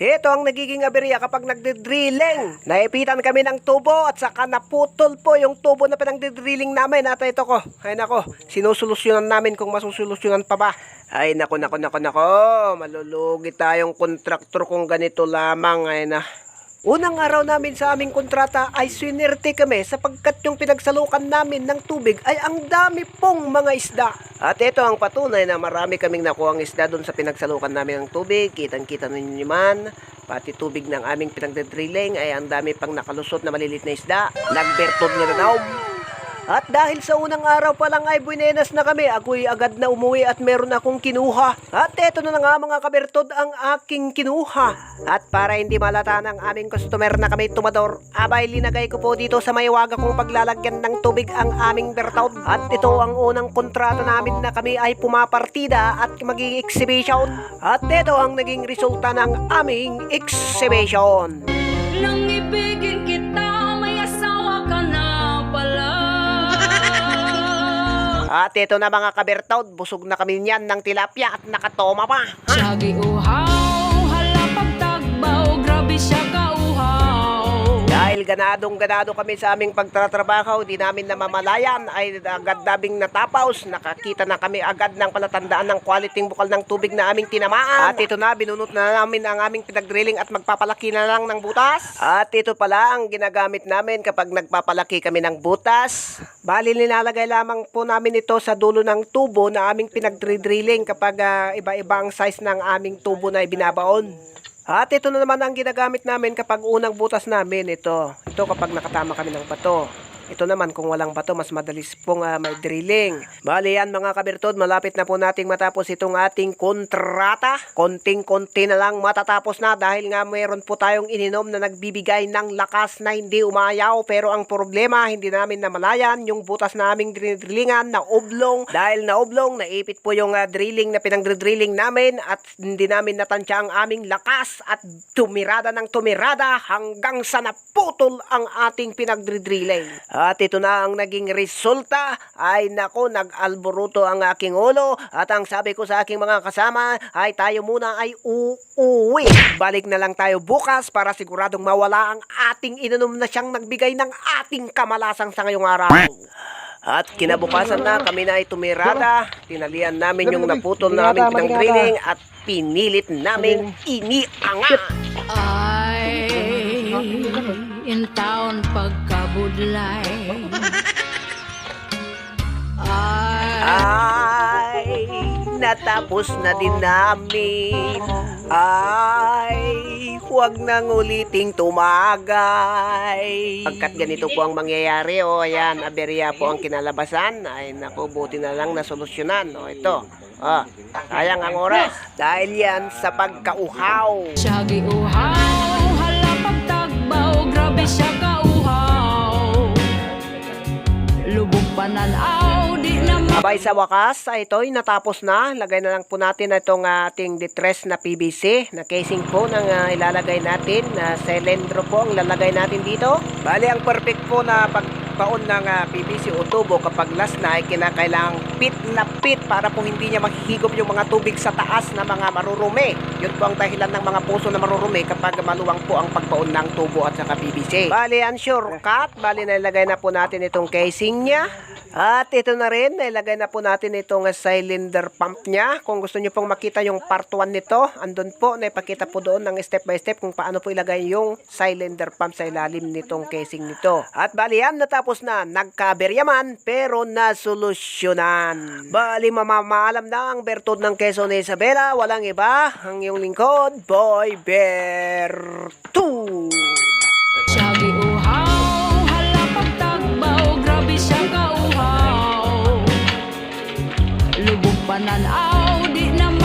Ito ang nagiging aberya kapag nagdidrilling. Naipitan kami ng tubo at saka naputol po yung tubo na pinagdidrilling namin. At ito ko, ay nako, sinusolusyonan namin kung masusolusyonan pa ba. Ay nako, nako, nako, nako, malulugi tayong kontraktor kung ganito lamang. Ay na. Unang araw namin sa aming kontrata ay swinerte kami sapagkat yung pinagsalukan namin ng tubig ay ang dami pong mga isda. At ito ang patunay na marami kaming nakuha ang isda doon sa pinagsalukan namin ng tubig. Kitang-kita ninyo man, pati tubig ng aming pinagdadrilling ay ang dami pang nakalusot na malilit na isda. Nagbertod nga na at dahil sa unang araw pa lang ay buenas na kami, ako'y agad na umuwi at meron akong kinuha. At eto na nga mga kabertod ang aking kinuha. At para hindi malata ng aming customer na kami tumador, abay linagay ko po dito sa may waga kong paglalagyan ng tubig ang aming bertaud. At ito ang unang kontrata namin na kami ay pumapartida at maging exhibition. At ito ang naging resulta ng aming exhibition. Nang ibigin kita, At ito na mga kabertaud, busog na kami niyan ng tilapia at nakatoma pa. Ha? Siyagi uhaw, Dahil ganadong ganado kami sa aming pagtatrabaho, di namin namamalayan ay agad dabing natapos. Nakakita na kami agad ng palatandaan ng quality bukal ng tubig na aming tinamaan. At ito na, binunot na namin ang aming pinagdrilling at magpapalaki na lang ng butas. At ito pala ang ginagamit namin kapag nagpapalaki kami ng butas. Bali, nilalagay lamang po namin ito sa dulo ng tubo na aming pinagdrilling kapag ah, iba-iba ang size ng aming tubo na ibinabaon. At ito na naman ang ginagamit namin kapag unang butas namin ito. Ito kapag nakatama kami ng bato. Ito naman kung walang bato, mas madalis pong ah, may drilling. Bali yan mga kabirtod, malapit na po nating matapos itong ating kontrata. Konting-konti na lang matatapos na dahil nga mayroon po tayong ininom na nagbibigay ng lakas na hindi umayaw. Pero ang problema, hindi namin namalayan yung butas na aming drillingan na oblong. Dahil na oblong, naipit po yung ah, drilling na pinang-drilling namin at hindi namin natansya ang aming lakas at tumirada ng tumirada hanggang sa naputol ang ating pinag-drilling. At ito na ang naging resulta ay nako nag-alboruto ang aking ulo at ang sabi ko sa aking mga kasama ay tayo muna ay uuwi. Balik na lang tayo bukas para siguradong mawala ang ating ininom na siyang nagbigay ng ating kamalasang sa ngayong araw. At kinabukasan na kami na ay tumirada, tinalian namin yung naputol na aming pinang-drilling at pinilit namin inianga. Ay, in town pagkabudlay. Ay, Ay, natapos na din namin. Ay, huwag nang uliting tumagay. Pagkat ganito po ang mangyayari, o ayan, aberya po ang kinalabasan. Ay, naku, buti na lang nasolusyonan. O, ito. Ah, sayang ang oras. Dahil yan sa pagkauhaw. siyagi uhaw, grabe siya kauhaw. Lubog pananaw, di na Abay sa wakas, ay ito'y natapos na. Lagay na lang po natin itong ating detress na PVC na casing po ng ah, ilalagay natin. na selendro po ang lalagay natin dito. Bali, ang perfect po na pagbaon ng ah, PVC o tubo kapag last na ay kinakailangang pit na pit para po hindi niya maghigop yung mga tubig sa taas na mga marurumi. Yun po ang dahilan ng mga puso na marurumi kapag maluwang po ang pagbaon ng tubo at saka PVC. Bali, ang shortcut. Bali, nilagay na po natin itong casing niya. At ito na rin, nailagay na po natin itong uh, cylinder pump niya. Kung gusto niyo pong makita yung part 1 nito, andun po, naipakita po doon ng step by step kung paano po ilagay yung cylinder pump sa ilalim nitong casing nito. At bali yan, natapos na, nagkaberya man, pero nasolusyonan. Bali, mamamaalam na ang bertod ng Quezon ni Isabela, walang iba, ang iyong lingkod, Boy Bear 2. Siyagi uhaw, hala pagtagbaw, grabe siya kauhaw. Lubog pananaw,